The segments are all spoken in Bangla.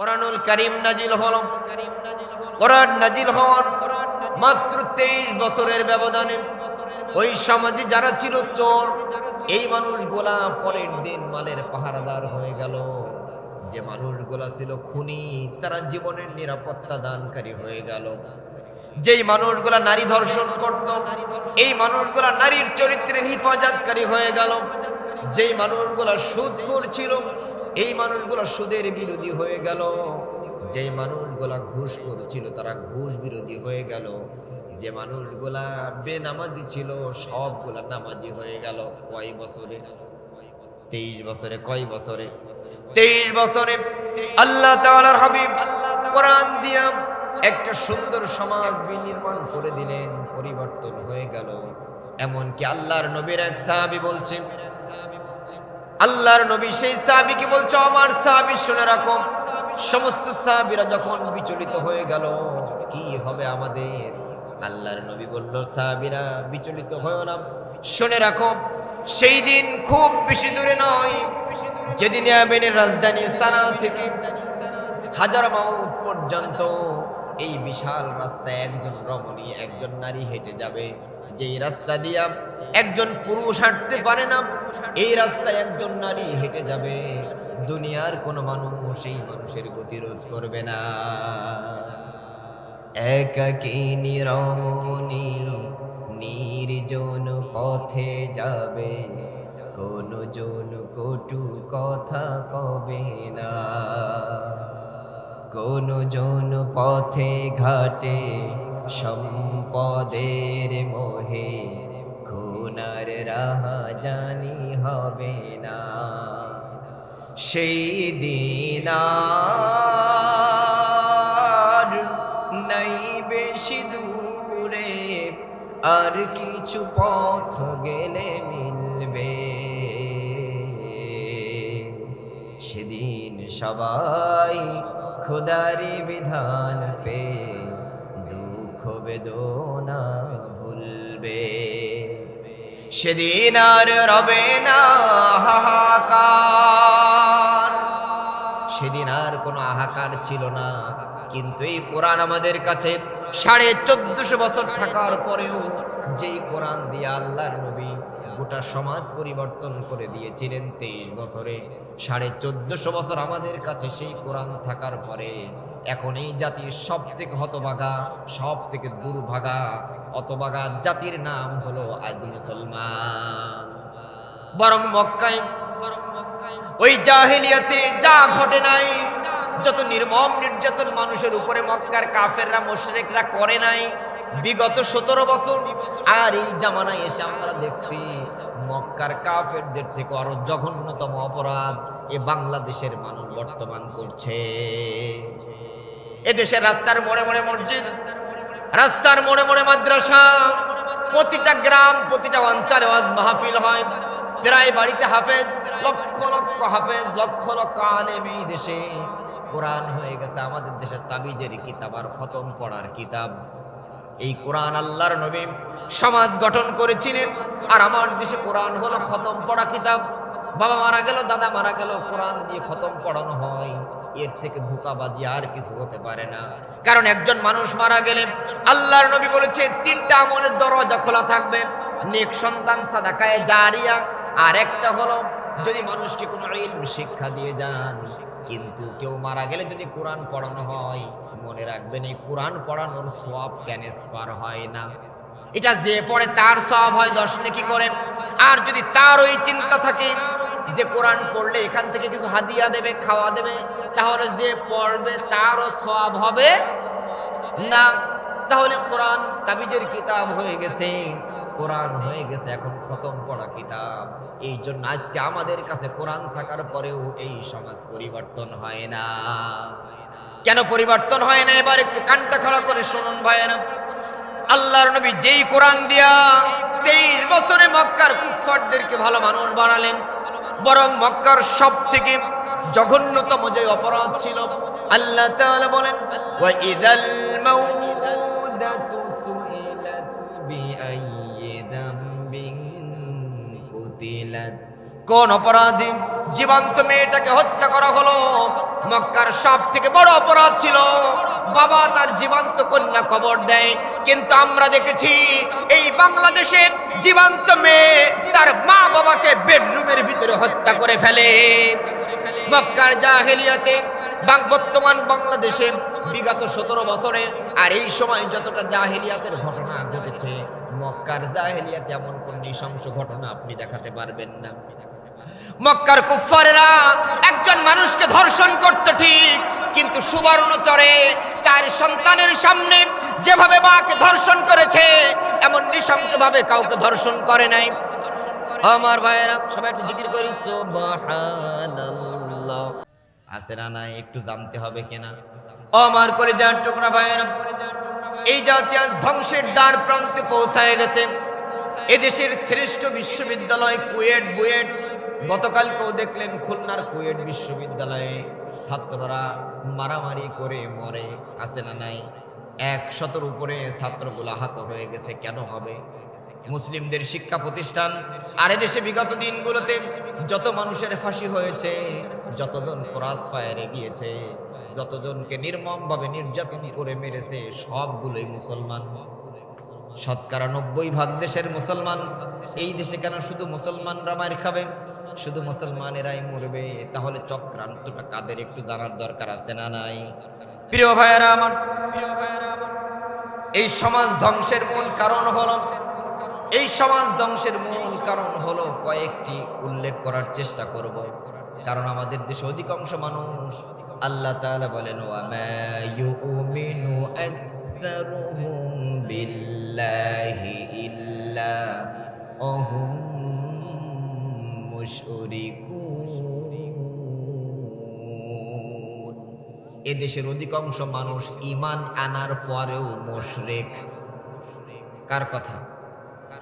কোরআনুল করিম নাজিল হল। কোরআন নাজিল হওয়ার মাত্র তেইশ বছরের ব্যবধানে ওই সমাজে যারা ছিল চোর, এই মানুষগুলা পরের দিন মালের পাহারাদার হয়ে গেল। যে মানুষগুলা ছিল খুনি, তারা জীবনের নিরাপত্তা দানকারী হয়ে গেল। যেই মানুষগুলা নারী ধর্ষণ করত, এই মানুষগুলা নারীর চরিত্রের হিফাজতকারী হয়ে গেল। যেই মানুষগুলা সুদ করছিল এই মানুষগুলা সুদের বিরোধী হয়ে গেল। যে মানুষগুলা ঘুষ করছিল, তারা ঘুষ বিরোধী হয়ে গেল। যে মানুষগুলা বেনামাজি ছিল, সবগুলা নামাজি হয়ে গেল কয় বছরে? তেইশ বছরে, কয় বছরে? তেইশ বছরে আল্লাহ হাবিব কোরআন দিয়া একটা সুন্দর সমাজ বিনির্মাণ করে দিলেন, পরিবর্তন হয়ে গেল। এমনকি আল্লাহর নবীর এক সাহাবি বলছে আল্লাহর নবী সেই সাহাবিকে বলছো? আমার সাহাবি শুনে রাখো। সমস্ত সাহাবিরা যখন বিচলিত হয়ে গেল, কি হবে আমাদের? আল্লাহর নবী বলল, সাহাবিরা বিচলিত হয়েও না। শুনে রাখো, সেই দিন খুব বেশি দূরে নয়। যেদিন ইয়ামেনের রাজধানী সানা থেকে হাজার মাউত পর্যন্ত এই বিশাল রাস্তায় একজন রমণী, একজন নারী হেঁটে যাবে। যেই রাস্তা দিয়া একজন পুরুষ হাঁটতে পারে না, এই রাস্তায় একজন নারী হেঁটে যাবে। দুনিয়ার কোনো মানুষ এই মানুষের গতিরোধ করবে না। একাকিনী রমণী নির্জন পথে যাবে। কোন জন কটু কথা কবে না। কোন জন পথে ঘাটে, সম্পদের মোহে খুনার রাহা জানি হবে না। সেই দিন নাই বেশি দূরে, আর কিছু পথ গেলে মিলবে। সেদিন সবাই খোদারি বিধান পে, দুঃখ বেদনা ভুলবে। সেদিন আর রবে না হাহাকার। সেদিন আর কোনো হাহাকার ছিল না, কিন্তু এই কোরআন আমাদের কাছে সাড়ে চোদ্দশো বছর থাকার পরেও যেই কোরআন দিয়ে আল্লাহর নবী গোটা সমাজ পরিবর্তন করে দিয়েছিলেন তেইশ বছরে। সাড়ে চোদ্দশো বছর আমাদের কাছে সেই কোরআন থাকার পরে এখন এই জাতির সব থেকে হতভাগা সব থেকে দুর্ভাগা অতভাগা জাতির নাম হলো আজ মুসলমান। বরং মক্কায় ওই জাহেলিয়াতে যা ঘটে নাই যত নির্মম, নির্যাতন মানুষের উপরে মক্কার কাফেররা, মোশরেকরা করে নাই। বিগত সতেরো বছর আর এই জামানায় এসে আমরা দেখছি, মক্কার কাফেরদের থেকে আরও জঘন্যতম অপরাধ এ বাংলাদেশের মানুষ বর্তমান করছে। এদেশের রাস্তার মোড়ে মোড়ে মসজিদ, রাস্তার মোড়ে মোড়ে মাদ্রাসা, প্রতিটা গ্রাম, প্রতিটা অঞ্চলে ওয়াজ মাহফিল হয়। প্রায় বাড়িতে হাফেজ লক্ষ লক্ষ হাফেজ, লক্ষ লক্ষ আলেম এই দেশে। কোরআন হয়ে গেছে আমাদের দেশের তাবিজের কিতাব আর খতম পড়ার কিতাব। এই কোরআন আল্লাহর নবী সমাজ গঠন করেছিলেন আর আমার দেশে কোরআন হলো খতম পড়া কিতাব। বাবা মারা গেল, দাদা মারা গেল, কোরআন দিয়ে খতম পড়ানো হয়। এর থেকে ধোকাবাজি আর কিছু হতে পারে না। কারণ একজন মানুষ মারা গেলে আল্লাহর নবী বলেছে, তিনটা আমলের দরজা খোলা থাকবে। নেক সন্তান, সাদাকায় জারিয়া। আর একটা হলো যদি মানুষকে কোনো ইলম শিক্ষা দিয়ে যান, কিন্তু কেউ মারা গেলে যদি কোরআন পড়ানো হয়, মনে রাখবেন এই কোরআন পড়ানোর সব ট্রান্সফার হয় না। এটা যে পড়ে তার সব হয়, দশ নেকি করে? আর যদি তার ওই চিন্তা থাকে যে কোরআন পড়লে এখান থেকে কিছু হাদিয়া দেবে, খাওয়া দেবে, তাহলে যে পড়বে তারও সব হবে না। তাহলে কোরআন তাবিজের কিতাব হয়ে গেছে। কোরআন হয়ে গেছে, এখন খতম পড়া কিতাব। এই জন্য আজকে আমাদের কাছে কোরআন থাকার পরেও এই সমাজ পরিবর্তন হয় না। কেন পরিবর্তন হয় না? এবার একটু কানটা খাড়া করে শুনুন ভাইয়েরা। আল্লাহর নবী যেই কোরআন দিয়া তেইশ বছরে মক্কার কুফারদেরকে ভালো মানুষ বানালেন, বরং মক্কার সব থেকে জঘন্যতম যে অপরাধ ছিল, আল্লাহ বলেন কোন অপরাধী জীবন্ত মেয়েটাকে হত্যা করা হলো? মক্কার সব থেকে বড় অপরাধ ছিল, বাবা তার জীবন্ত কন্যা কবর দেয়। কিন্তু আমরা দেখেছি, এই বাংলাদেশে জীবন্ত মেয়ে তার মা বাবাকে বেডরুমের ভিতরে হত্যা করে ফেলে। মক্কার জাহেলিয়াতে বর্তমান বাংলাদেশে বিগত সতেরো বছরে, আর এই সময় যতটা জাহেলিয়াতের ঘটনা ঘটেছে, মক্কার জাহেলিয়াতে এমন কোন নৃশংস ঘটনা আপনি দেখাতে পারবেন না। মক্কার কুফারেরা একজন মানুষকে ধর্ষণ করত ঠিক, কিন্তু সুবর্ণচরে চার সন্তানের সামনে যেভাবে মাকে ধর্ষণ করেছে, এমন নৃশংসভাবে কাউকে ধর্ষণ করে নাই। আমার ভাইয়েরা, সবাই একটু জিকির করি। আছে না নাই, একটু জানতে হবে কিনা? আমার করে যার টুকরা ভাইয়েরা, এই জাতি আজ ধ্বংসের দ্বার প্রান্তে পৌঁছায় গেছে। এদেশের শ্রেষ্ঠ বিশ্ববিদ্যালয় কুয়েট বুয়েট। গতকালকেও দেখলেন খুলনার কুয়েট বিশ্ববিদ্যালয়ে ছাত্ররা মারামারি করে মরে, আছে না নাই? এক শতর উপরে ছাত্রগুলো আহত হয়ে গেছে, কেন হবে? মুসলিমদের শিক্ষা প্রতিষ্ঠান আরে দেশে বিগত দিনগুলোতে যত মানুষের ফাঁসি হয়েছে, যতজন ক্রস ফায়ারে গিয়েছে, যতজনকে নির্মমভাবে নির্যাতন করে মেরেছে, সবগুলোই মুসলমান। শতকরা নব্বই ভাগ দেশের মুসলমান। এই দেশে কেন শুধু মুসলমানরা মার খাবে? শুধু মুসলমানেরাই মরবে। তাহলে চক্রান্তটা কাদের একটু জানার দরকার আছে না নাই? প্রিয় ভাইয়েরা আমার প্রিয় ভাইয়েরা আমার এই সমাজ ধ্বংসের মূল কারণ হলো, এই সমাজ ধ্বংসের মূল কারণ হলো কয়েকটি উল্লেখ করার চেষ্টা করব। কারণ আমাদের দেশে অধিকাংশ মানুষ আল্লাহ তাআলা বলেন ওয়ামা ইউমিনু আকসারুহুম বিল্লাহি ইল্লা ওহুম মুশরিকুন এদেশের অধিকাংশ মানুষ ইমান আনার পরেও মুশরিক। কার কথা?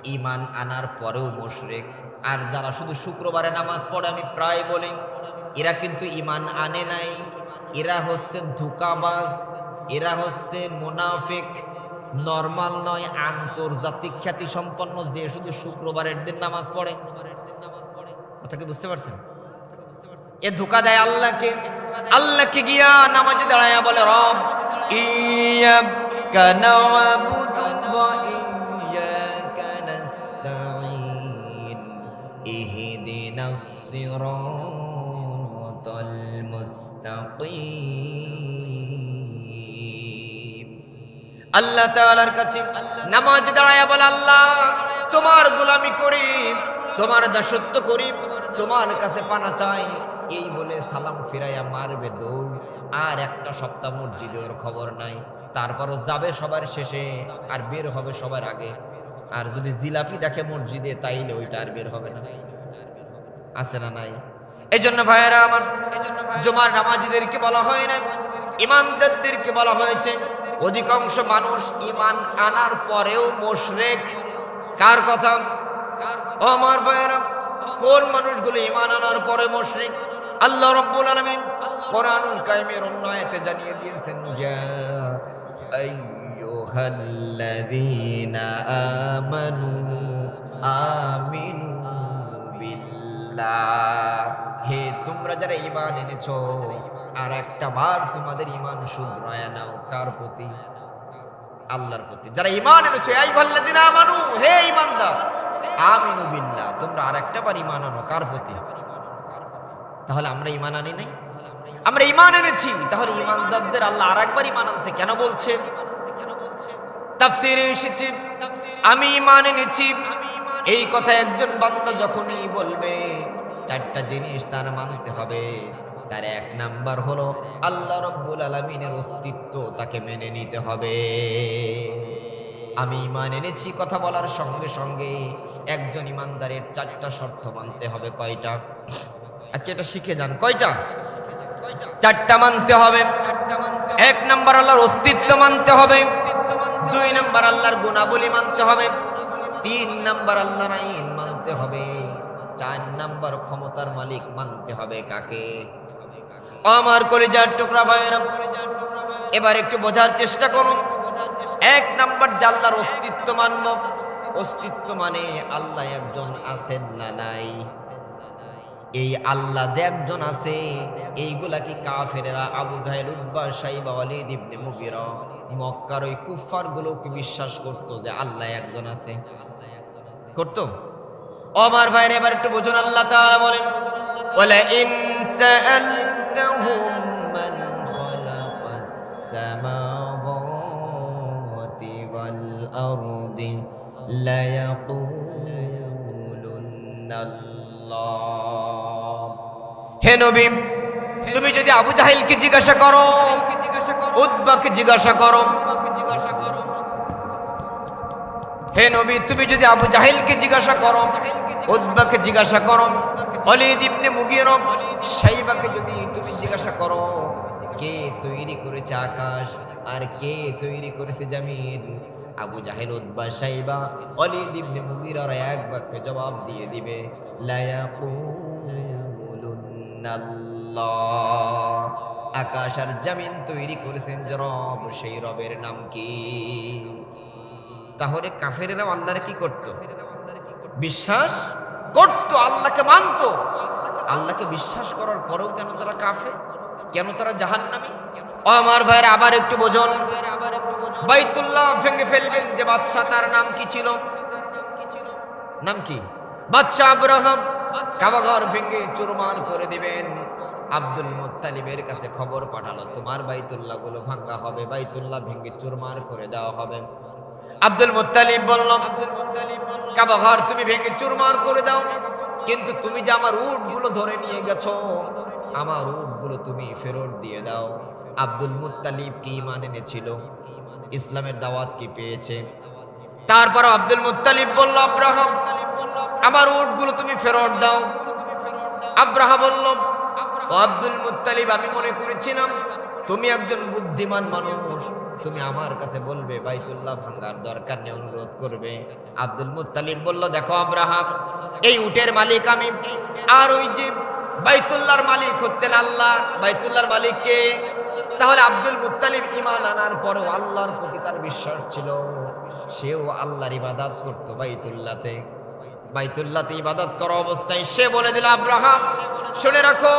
ইমান আনার পরেও মুশরিক। আর যারা শুধু শুক্রবারে নামাজ পড়ে, আমি প্রায় বলি, এরা কিন্তু ইমান আনে নাই। এরা হচ্ছে ধোকাবাজ এরা হচ্ছে মুনাফিক, নর্মাল নয়, আন্তর্জাতিক খ্যাতি সম্পন্ন যে শুধু শুক্রবারের দিন নামাজ পড়ে। কথা কি বুঝতে পারছেন? এ ধোকা দেয় আল্লাহকে। আল্লাহকে গিয়া নামাজে দাঁড়ায়া বলে, রব ইয়াকা না'বুদু আল্লাহ তাআলার কাছে নামাজ দাঁড়ায়া বলে, আল্লাহ, তোমার গোলামি করি, তোমার দাসত্ব করি, তোমার কাছে পানা চাই। এই বলে সালাম ফিরাইয়া মারবে দৌড়। আর একটা সপ্তাহ মসজিদে ওর খবর নাই। তারপরও যাবে সবার শেষে, আর বের হবে সবার আগে। আর যদি জিলাপি দেখে মসজিদে, তাইলে ওইটা আর বের হবে না। আছে না নাই? এই জন্য ভাইয়েরা আমার জমার নামাজিদেরকে বলা হয় না ইমানদারদেরকে বলা হয়েছে। অধিকাংশ মানুষ ইমান আনার পরেও মোশরেক। কার কথা? আমার ভাইয়েরা, কোন মানুষগুলো ইমান আনার পরে মুশরিক? আল্লাহ রাব্বুল আলামিন কোরআনুল কারীমের অন্য আয়াতে জানিয়ে দিয়েছেন, ইয়া আইয়ুহাল্লাযীনা আমানু আমিনু বিল্লাহ। হে, তোমরা যারা ইমান এনেছ, আর একটা বার তোমাদের ঈমান শুধরায় নাও। কার প্রতি? আল্লাহর প্রতি। যারা ঈমান এনেছো আইয়ুহাল্লাযীনা আমানু, হে ঈমানদার, আমিনু বিল্লাহ, তোমরা আরেকটা বার ঈমান আনো, কার প্রতি? তাহলে আমরা ইমান আনি নাই? আমরা ইমান এনেছি, তাহলে ঈমানদারদের আল্লাহ আরেকবার ইমান আনতে কেন বলছে? তাফসিরে এসেছে, আমি ইমান এনেছি। এই কথা একজন বান্দা যখনই বলবে চারটা জিনিস তার মানতে হবে। তার এক নাম্বার হলো আল্লাহ রব্বুল আলমিনের অস্তিত্ব তাকে মেনে নিতে হবে। আমি ইমান এনেছি কথা বলার সঙ্গে সঙ্গে একজন ইমানদারের চারটা শর্ত মানতে হবে কয়টা? আজকে এটা শিখে যান, কয়টা? চারটা মানতে হবে। এক নাম্বার আল্লাহর অস্তিত্ব মানতে হবে। দুই নাম্বার আল্লাহর গুণাবলী মানতে হবে। তিন নাম্বার আল্লাহর আইন মানতে হবে। চার নাম্বার ক্ষমতার মালিক মানতে হবে কাকে? আমার করে যার টুকরা ভাইয়েরা, এবার একটু বোঝার চেষ্টা করুন। এক নাম্বার জাল্লার অস্তিত্ব মানব। অস্তিত্ব মানে আল্লাহ একজন আছেন না নাই? এই আল্লাহ যে একজন আছে, এইগুলা কি কাফেরেরা আবু জাহেল উদ্বা সাইবা, ওয়ালিদ ইবনে মুগিরা, মক্কার ওই কুফারগুলো কি বিশ্বাস করতো যে আল্লাহ একজন আছে? করতো? আমার ভাইরে এবার একটু বুঝুন, আল্লাহ তাআলা বলেন ওয়ালা ইন সাআলতাহুম মান খালাকাস সামাওয়াতি ওয়াল আরদি লা ইয়াকুলুন্না আল্লাহ হে নবী, তুমি যদি আবু জাহেলকে জিজ্ঞাসা করো, উদ্বাকে জিজ্ঞাসা করো হে নবী, তুমি যদি আবু জাহেলকে জিজ্ঞাসা করো উদ্বাকে জিজ্ঞাসা করো অলিদ ইবনে মুগিরা সাইবাকে যদি তুমি জিজ্ঞাসা করো, কে তৈরি করেছে আকাশ আর কে তৈরি করেছে জমিন? আবু জাহেল উদ্বা সাইবা অলিদ ইবনে মুগিরার এক বাক্যে জবাব দিয়ে দিবে আকাশ আর জমিন তৈরি করেছেন যে রব, সেই রবের নাম কি? তাহলে কাফেরেরা আল্লাহরে কি করত? বিশ্বাস করত, আল্লাহকে মানত। আল্লাহকে বিশ্বাস করার পরেও কেন তারা কাফের? কেন তারা জাহান্নামী? ও আমার ভাইয়ের আবার একটু বোঝন। বাইতুল্লাহ ভেঙে ফেলবেন যে বাদশাহ, তার নাম কি ছিল? নাম কি? বাদশাহ আব্রাহাম। কাবাঘর ভেঙে চুরমার করে দিবেন। আব্দুল মুত্তালিবের কাছে খবর পাঠালো, তোমার বাইতুল্লাহগুলো ভাঙ্গা হবে, বাইতুল্লাহ ভেঙে চুরমার করে দেওয়া হবে। আব্দুল মুত্তালিব বলল আব্দুল মুত্তালিব কাবা ঘর তুমি ভেঙে চুরমার করে দাও। কিন্তু তুমি যে আমার উটগুলো ধরে নিয়ে গেছো, আমার উটগুলো তুমি ফেরত দিয়ে দাও। আব্দুল মুত্তালিব কি ইমান এনেছিল? ইসলামের দাওয়াত কি পেয়েছে? তারপর আব্দুল মুত্তালিব বলল, আব্রাহাম, আমার উটগুলো তুমি ফেরত দাও। আব্রাহা বলল আব্দুল মুত্তালিব, আমি মনে করেছিলাম তুমি একজন বুদ্ধিমান মানুষ, তুমি আমার কাছে বলবে, বাইতুল্লাহ ভাঙ্গার দরকার নেই, অনুরোধ করবে। আব্দুল মুত্তালিব বলল, দেখো আব্রাহাম, এই উটের মালিক আমি, আর ওই যে বাইতুল্লাহর মালিক হচ্ছেন আল্লাহ। বাইতুল্লাহর মালিক কে? তাহলে আব্দুল মুত্তালিব ইমান আনার পরও আল্লাহর প্রতি তার বিশ্বাস ছিল। সেও আল্লাহর ইবাদত করতো বাইতুল্লাহতে। বাইতুল্লাহতে ইবাদত করা অবস্থায় সে বলে দিল, আব্রাহাম, শুনে রাখো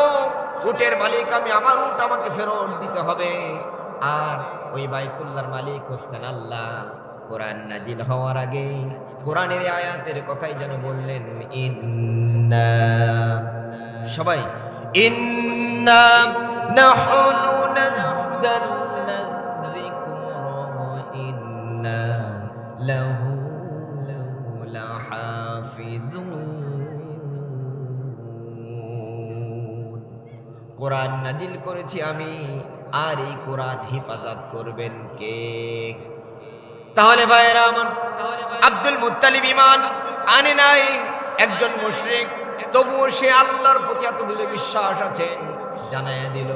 উটের মালিক আমি, আমার উট আমাকে ফেরত দিতে হবে। আর ওই বাইতুল্লাহর মালিক হচ্ছেন আল্লাহ। কোরআন নাজিল হওয়ার আগে কোরআনের আয়াতের কথাই যেন বললেন সবাই, ইন্না কোরআন নাজিল করেছি আমি, আর এই কোরআন হেফাজত করবেন কে? তাহলে আব্দুল মুত্তালিব ইমান আনে নাই, একজন মুশরিক, তবুও সে আল্লাহর প্রতি এত দিলে বিশ্বাস আছে জানায় দিল,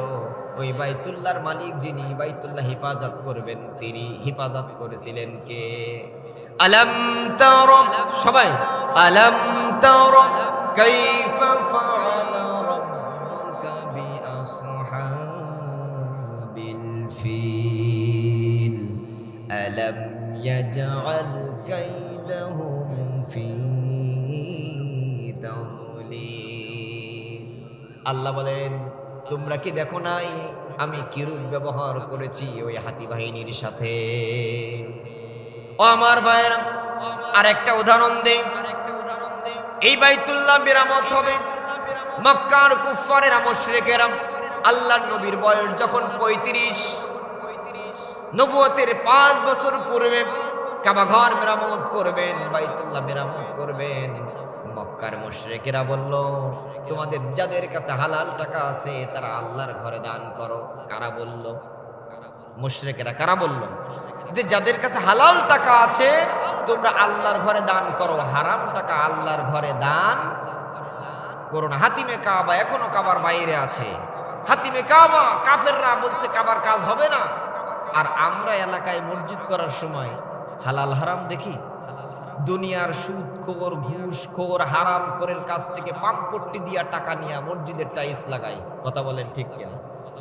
ওই বাইতুল্লাহর মালিক যিনি বাইতুল্লাহ হেফাজত করবেন, তিনি হেফাজত করেছিলেন কে? আলম সবাই, আলম কাইফা কাইদাহুম ফি তাদলিল আল্লাহ বলেন, তোমরা কি দেখো নাই? আমি কিরূপ ব্যবহার করেছি ওই হাতি বাহিনীর সাথে? ও আমার ভাইয়েরা আর একটা উদাহরণ দে এই বাইতুল্লাহ মেরামত হবে। মক্কার কুফারেরা মুশরিকেরা আল্লাহ নবীর বয়স যখন পঁয়ত্রিশ নবুয়তের পাঁচ বছর পূর্বে কাবা ঘর মেরামত করবেন, বাইতুল্লাহ মেরামত করবেন। মক্কার মুশরিকেরা বলল, তোমাদের যাদের কাছে হালাল টাকা আছে, তারা আল্লাহর ঘরে দান করো। কারা বলল? মুশরিকেরা কারা বলল? যে যাদের কাছে হালাল টাকা আছে, তোমরা আল্লাহর ঘরে দান করো। হারাম টাকা আল্লাহর ঘরে দান করো না। হাতিমে কাবা এখনও কাবার বাইরে আছে। হাতিমে কাবা, কাফেররা বলছে, কাবার কাজ হবে না। আর আমরা এলাকায় মসজিদ করার সময় হালাল হারাম দেখি? দুনিয়ার সুদ, খোর, ঘুষ, খোর, হারাম খোরের কাছ থেকে পাম্পট্টি দিয়া টাকা নিয়ে মসজিদের টাইস লাগাই। কথা বলেন ঠিক কেন?